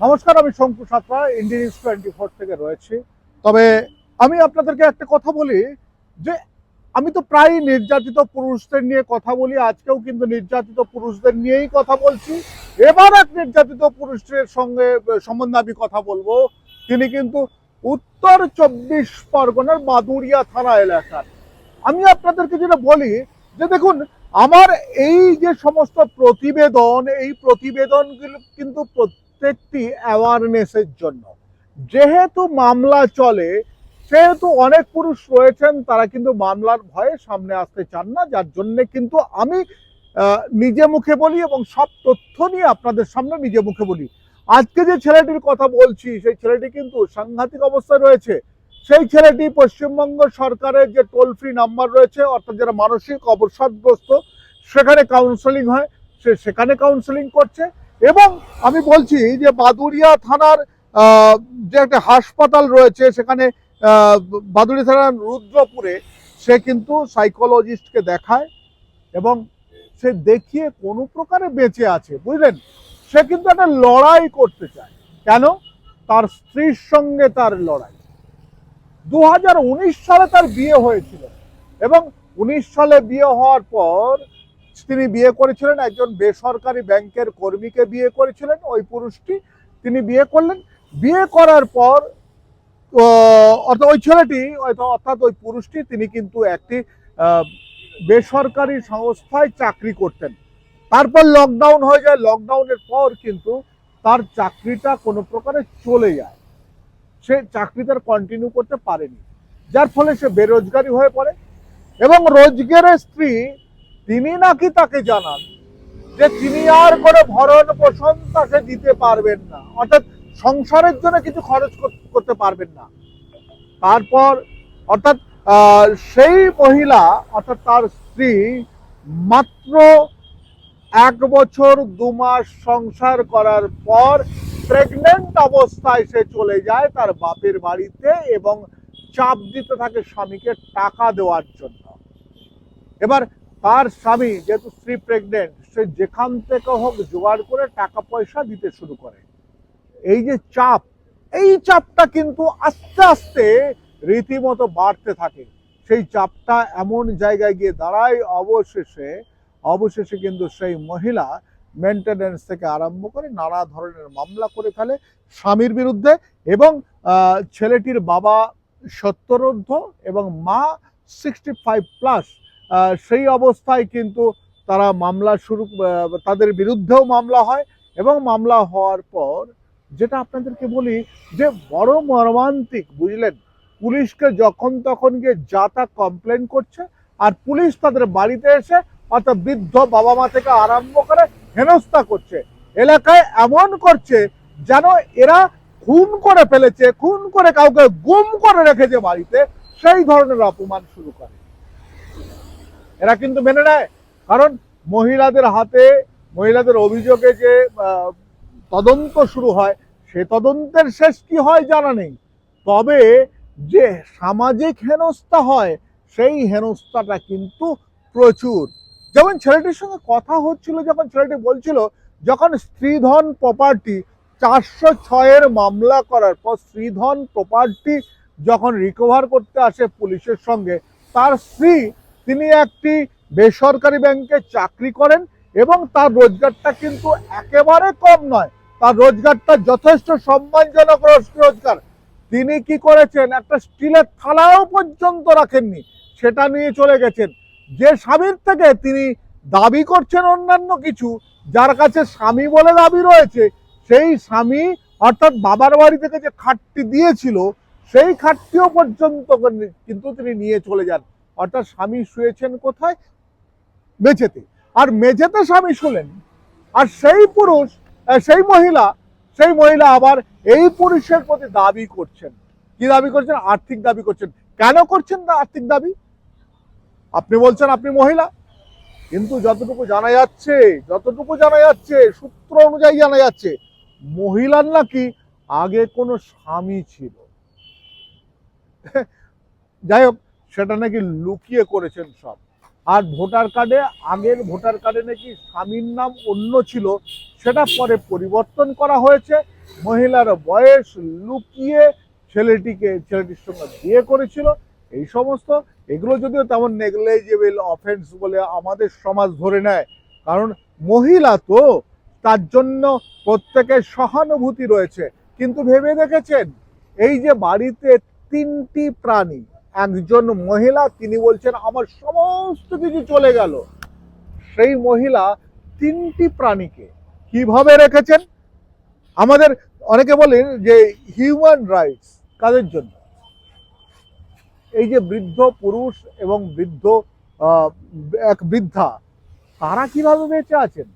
নমস্কার, আমি Shanku Satra Indian news twenty four থেকে রয়েছি। তবে আমি আপনাদেরকে একটা কথা বলি, যে আমি তো প্রায় নির্যাতিত পুরুষদের নিয়ে কথা বলি, আজকেও কিন্তু নির্যাতিত পুরুষদের নিয়েই কথা বলছি। এবার এক নির্যাতিত পুরুষের সঙ্গে সম্বন্ধে আমি কথা বলব। তিনি কিন্তু উত্তর চব্বিশ পরগনার মাদুরিয়া থানা এলাকার। আমি আপনাদেরকে যেটা বলি, যে দেখুন, আমার এই যে সমস্ত প্রতিবেদন, এই প্রতিবেদনগুলো কিন্তু প্রত্যেকটি অ্যাওয়ারনেসের জন্য। যেহেতু মামলা চলে, সেহেতু অনেক পুরুষ রয়েছেন, তারা কিন্তু মামলার ভয়ে সামনে আসতে চান না, যার জন্যে কিন্তু আমি নিজে মুখে বলি এবং সব তথ্য নিয়ে আপনাদের সামনে নিজে মুখে বলি। আজকে যে ছেলেটির কথা বলছি, সেই ছেলেটি কিন্তু সাংঘাতিক অবস্থায় রয়েছে। সেই ছেলেটি পশ্চিমবঙ্গ সরকারের যে টোল ফ্রি নাম্বার রয়েছে, অর্থাৎ যারা মানসিক অবসাদগ্রস্ত, সেখানে কাউন্সেলিং হয়। সে সেখানে কাউন্সেলিং করছে। এবং আমি বলছি যে বাদুরিয়া থানার যে একটা হাসপাতাল রয়েছে সেখানে আহ, থানার রুদ্রপুরে সে কিন্তু সাইকোলজিস্টকে দেখায় এবং সে দেখিয়ে কোনো প্রকারে বেঁচে আছে বুঝলেন? সে কিন্তু একটা লড়াই করতে চায়। কেন? তার স্ত্রীর সঙ্গে তার লড়াই। দু হাজার উনিশ সালে তার বিয়ে হয়েছিল এবং উনিশ সালে বিয়ে হওয়ার পর তিনি বিয়ে করেছিলেন, একজন বেসরকারি ব্যাংকের কর্মীকে বিয়ে করেছিলেন, ওই পুরুষটি তিনি বিয়ে করলেন। বিয়ে করার পর অর্থাৎ ওই ছেলেটি অর্থাৎ ওই পুরুষটি, তিনি কিন্তু একটি বেসরকারি সংস্থায় চাকরি করতেন। তারপর লকডাউন হয়ে যায় লকডাউনের পর কিন্তু তার চাকরিটা কোনো প্রকারে চলে যায়। সে চাকরি তার কন্টিনিউ করতে পারেনি। যার ফলে সে বেরোজগারি হয়ে পড়ে এবং রোজগারের স্ত্রী তিনি নাকি তাকে জানান যে তিনি আর করে ভরণ পোষণ তাকে দিতে পারবেন না। অর্থাৎ সংসারের জন্য কিছু খরচ করতে পারবেন না। তারপর অর্থাৎ সেই মহিলা, অর্থাৎ তার স্ত্রী মাত্র এক বছর দু মাস সংসার করার পর প্রেগনেন্ট অবস্থায় সে চলে যায় তার বাপের বাড়িতে এবং চাপ দিতে থাকে স্বামীকে টাকা দেওয়ার জন্য। এবার তার স্বামী যেহেতু স্ত্রী প্রেগনেন্ট সে যেখান থেকে হোক জোগাড় করে টাকা পয়সা দিতে শুরু করে। এই যে চাপ, এই চাপটা কিন্তু আস্তে আস্তে রীতিমতো বাড়তে থাকে। সেই চাপটা এমন জায়গায় গিয়ে দাঁড়ায়, অবশেষে অবশেষে কিন্তু সেই মহিলা মেনটেনেন্স থেকে আরম্ভ করে নানা ধরনের মামলা করে ফেলে স্বামীর বিরুদ্ধে এবং ছেলেটির বাবা সত্তরোর্ধ এবং মা সিক্সটি ফাইভ প্লাস সেই অবস্থায় কিন্তু তারা মামলা শুরু তাদের বিরুদ্ধেও মামলা হয় এবং মামলা হওয়ার পর যেটা আপনাদেরকে বলি যে বড় মর্মান্তিক, বুঝলেন? পুলিশকে যখন তখন গিয়ে যা তা কমপ্লেন করছে আর পুলিশ তাদের বাড়িতে এসে অর্থাৎ বৃদ্ধ বাবা মা থেকে আরম্ভ করে হেনস্থা করছে। এলাকায় এমন করছে যেন এরা খুন করে ফেলেছে, খুন করে কাউকে গুম করে রেখেছে বাড়িতে, সেই ধরনের অপমান শুরু করে। এরা কিন্তু মেনে নেয়। কারণ মহিলাদের হাতে, মহিলাদের অভিযোগে যে তদন্ত শুরু হয়, সে তদন্তের শেষ কি হয় জানা নেই। তবে যে সামাজিক হেনস্থা হয়, সেই হেনস্থাটা কিন্তু প্রচুর। যেমন ছেলেটির সঙ্গে কথা হচ্ছিল, যখন ছেলেটি বলছিল, যখন স্ত্রীধন প্রপার্টি চারশো ছয়ের মামলা করার পর স্ত্রীধন প্রপার্টি যখন রিকভার করতে আসে পুলিশের সঙ্গে, তার স্ত্রী তিনি একটি বেসরকারি ব্যাংকে চাকরি করেন এবং তার রোজগারটা কিন্তু একেবারে কম নয়। তার রোজগারটা যথেষ্ট সম্মানজনক রোজ- রোজগার। তিনি কি করেছেন? একটা স্টিলের থালাও পর্যন্ত রাখেননি। সেটা নিয়ে চলে গেছেন। যে স্বামীর থেকে তিনি দাবি করছেন অন্যান্য কিছু, যার কাছে স্বামী বলে দাবি রয়েছে, সেই স্বামী অর্থাৎ বাবার বাড়ি থেকে যে খাটটি দিয়েছিল, সেই খাটটিও পর্যন্ত কিন্তু তিনি নিয়ে চলে যান। অর্থাৎ স্বামী শুয়েছেন কোথায়? মেঝেতে। আর মেঝেতে স্বামী শুলেন। আর সেই পুরুষ সেই মহিলা সেই মহিলা আবার এই পুরুষের প্রতি দাবি করছেন। কি দাবি করছেন? আর্থিক দাবি করছেন। কেন করছেন না আর্থিক দাবি? আপনি বলছেন আপনি মহিলা। কিন্তু যতটুকু জানা যাচ্ছে, যতটুকু জানা যাচ্ছে, সূত্র অনুযায়ী জানা যাচ্ছে, মহিলার নাকি আগে কোনো স্বামী ছিল। যাই হোক সেটা নাকি লুকিয়ে করেছেন সব। আর ভোটার কার্ডে, আগের ভোটার কার্ডে নাকি স্বামীর নাম অন্য ছিল, সেটা পরে পরিবর্তন করা হয়েছে। মহিলার বয়স লুকিয়ে ছেলেটিকে, ছেলেটির সঙ্গে বিয়ে করেছিল। এই সমস্ত, এগুলো যদিও তেমন নেগলেজেবল অফেন্স বলে আমাদের সমাজ ধরে নেয়। কারণ মহিলা তো তার জন্য প্রত্যেকের সহানুভূতি রয়েছে। কিন্তু ভেবে দেখেছেন, এই যে বাড়িতে তিনটি প্রাণী একজন মহিলা তিনি বলছেন, আমার সমস্ত কিছু চলে গেল। সেই মহিলা তিনটি প্রাণীকে কীভাবে রেখেছেন? আমাদের অনেকে বলেন যে হিউম্যান রাইটস কাদের জন্য? এই যে বৃদ্ধ পুরুষ এবং বৃদ্ধ এক বৃদ্ধা, তারা কীভাবে বেঁচে আছেন?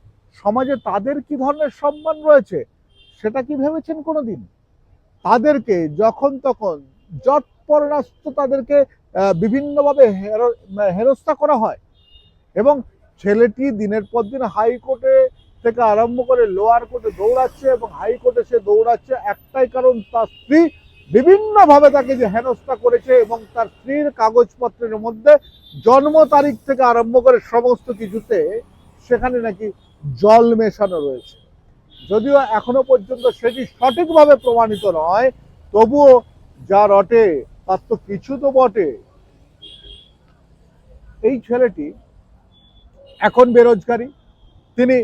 সমাজে তাদের কি ধরনের সম্মান রয়েছে? সেটা কি ভেবেছেন কোনোদিন? তাদেরকে যখন তখন যৎপরনাস্ত তাদেরকে বিভিন্নভাবে হেনস্থা করা হয়। এবং ছেলেটি দিনের পর দিন হাইকোর্টে থেকে আরম্ভ করে লোয়ার কোর্টে দৌড়াচ্ছে এবং হাইকোর্টে সে দৌড়াচ্ছে। একটাই কারণ, তার স্ত্রী বিভিন্নভাবে তাকে যে হেনস্থা করেছে এবং তার স্ত্রীর কাগজপত্রের মধ্যে জন্ম তারিখ থেকে আরম্ভ করে সমস্ত কিছুতে সেখানে নাকি জল মেশানো রয়েছে। যদিও এখনও পর্যন্ত সেটি সঠিকভাবে প্রমাণিত নয়, তবুও যা রটে তার তো কিছু তো বটে। এই ছেলেটি এখন বেরোজগারি। তিনি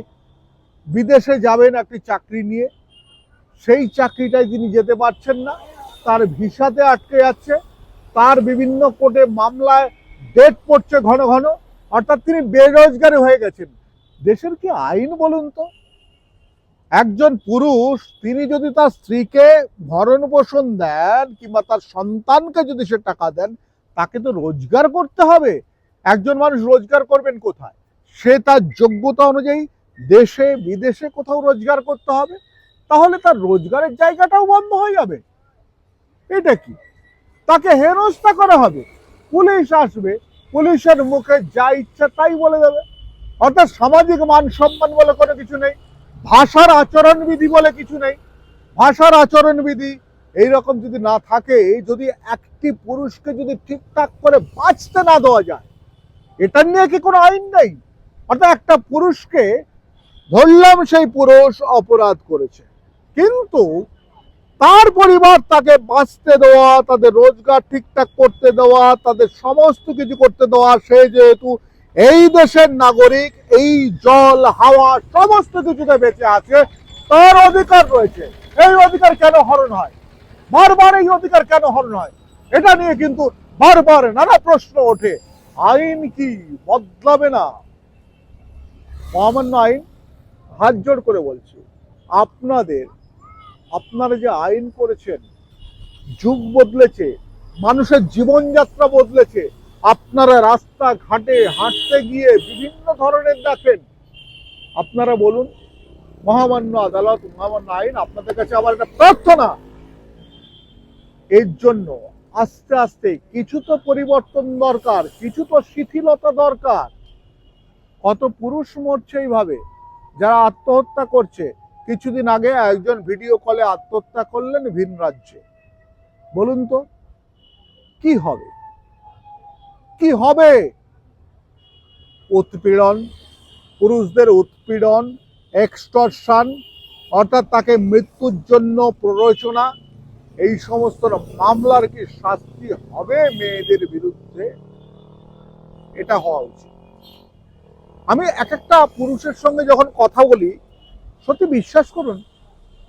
বিদেশে যাবেন একটি চাকরি নিয়ে। সেই চাকরিটায় তিনি যেতে পারছেন না। তার ভিসাতে আটকে যাচ্ছে। তার বিভিন্ন কোর্টে মামলায় ডেট পড়ছে ঘন ঘন। অর্থাৎ তিনি বেরোজগারি হয়ে গেছেন। দেশের কি আইন বলুন তো? একজন পুরুষ, তিনি যদি তার স্ত্রীকে ভরণ পোষণ দেন কিংবা তার সন্তানকে যদি সে টাকা দেন, তাকে তো রোজগার করতে হবে। একজন মানুষ রোজগার করবেন কোথায়? সে তার যোগ্যতা অনুযায়ী দেশে, বিদেশে কোথাও রোজগার করতে হবে। তাহলে তার রোজগারের জায়গাটাও বন্ধ হয়ে যাবে। এটা কি? তাকে হেনস্থা করা হবে। পুলিশ আসবে, পুলিশের মুখে যা ইচ্ছা তাই বলে দেবে। অর্থাৎ সামাজিক মান সম্মান বলে কোনো কিছু নেই। ভাষার আচরণবিধি বলে কিছু নেই। ভাষার আচরণবিধি এইরকম যদি না থাকে, যদি একটি পুরুষকে যদি ঠিকঠাক করে বাঁচতে না দেওয়া যায়, এটা নিয়ে কি কোনো আইন নেই? অর্থাৎ একটা পুরুষকে ধরলাম সেই পুরুষ অপরাধ করেছে, কিন্তু তার পরিবার তাকে বাঁচতে দেওয়া, তাদের রোজগার ঠিকঠাক করতে দেওয়া, তাদের সমস্ত কিছু করতে দেওয়া, সে যেহেতু এই দেশের নাগরিক, এই জল, হাওয়া, সমস্ত কিছুতে বেঁচে আছে, তার অধিকার রয়েছে। এই অধিকার কেন হরণ হয়? বারবার এই অধিকার কেন হরণ হয়? এটা নিয়ে কিন্তু বারবার নানা প্রশ্ন ওঠে। আইন কি বদলাবে না? মহামান্য আইন? হাত জোড় করে বলছি, আপনাদের, আপনারা যে আইন করেছেন, যুগ বদলেছে, মানুষের জীবনযাত্রা বদলেছে আপনারা রাস্তা ঘাটে হাঁটতে গিয়ে বিভিন্ন ধরনের দেখেন। আপনারা বলুন, মহামান্য আদালত, মহামান্য আইন আপনাদের কাছে আমার একটা প্রার্থনা। এর জন্য আস্তে আস্তে কিছু তো পরিবর্তন দরকার, কিছু তো শিথিলতা দরকার। কত পুরুষ মরছে এইভাবে, যারা আত্মহত্যা করছে। কিছুদিন আগে একজন ভিডিও কলে আত্মহত্যা করলেন ভিন রাজ্যে। বলুন তো, কি হবে? কি হবে? উৎপীড়ন, পুরুষদের উৎপীড়ন এক্সটর্শন অর্থাৎ তাকে মৃত্যুর জন্য প্ররোচনা, এই সমস্ত মামলার কি শাস্তি হবে মেয়েদের বিরুদ্ধে? এটা হওয়া উচিত। আমি এক একটা পুরুষের সঙ্গে যখন কথা বলি, সত্যি বিশ্বাস করুন,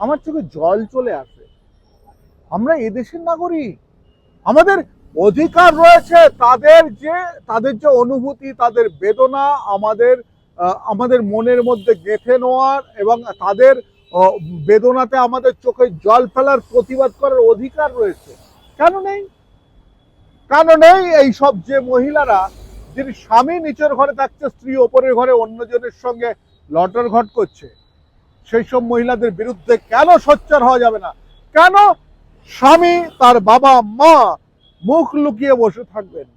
আমার চোখে জল চলে আসে। আমরা এদেশের নাগরিক, আমাদের অধিকার রয়েছে, তাদের যে তাদের যে অনুভূতি, তাদের বেদনা আমাদের আমাদের মনের মধ্যে গেঁথে নেওয়ার এবং তাদের বেদনাতে আমাদের চোখে জল ফেলার প্রতিবাদ করার অধিকার রয়েছে। কেন নেই? কেন নেই এই সব যে মহিলারা, যিনি স্বামী নিচের ঘরে থাকছে, স্ত্রী ওপরের ঘরে অন্যজনের সঙ্গে লটর ঘট করছে, সেই সব মহিলাদের বিরুদ্ধে কেন সোচ্চার হওয়া যাবে না? কেন? স্বামী, তার বাবা, মা মুখ লুকিয়ে বসে থাকবেন।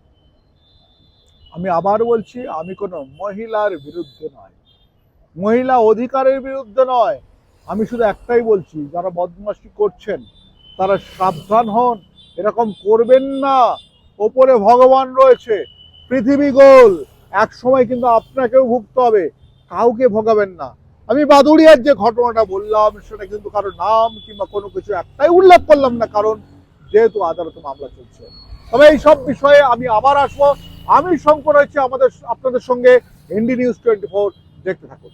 আমি আবার বলছি, আমি কোনো মহিলার বিরুদ্ধে নয়। মহিলা অধিকারের বিরুদ্ধে নয়। আমি শুধু একটাই বলছি, যারা বদমাশি করছেন, তারা সাবধান হন। এরকম করবেন না। ওপরে ভগবান রয়েছে, পৃথিবী গোল। এক সময় কিন্তু আপনাকেও ভুগতে হবে, কাউকে ভোগাবেন না। আমি বাদুড়িয়ার যে ঘটনাটা বললাম, সেটা কিন্তু কারও নাম কিংবা কোনো কিছু একটাই উল্লেখ করলাম না, কারণ যেহেতু আদালতে মামলা চলছে। তবে এই সব বিষয়ে আমি আবার আসব। আমি শঙ্কর হয়েছি আমাদের আপনাদের সঙ্গে। ND news twenty four. দেখতে থাকুন।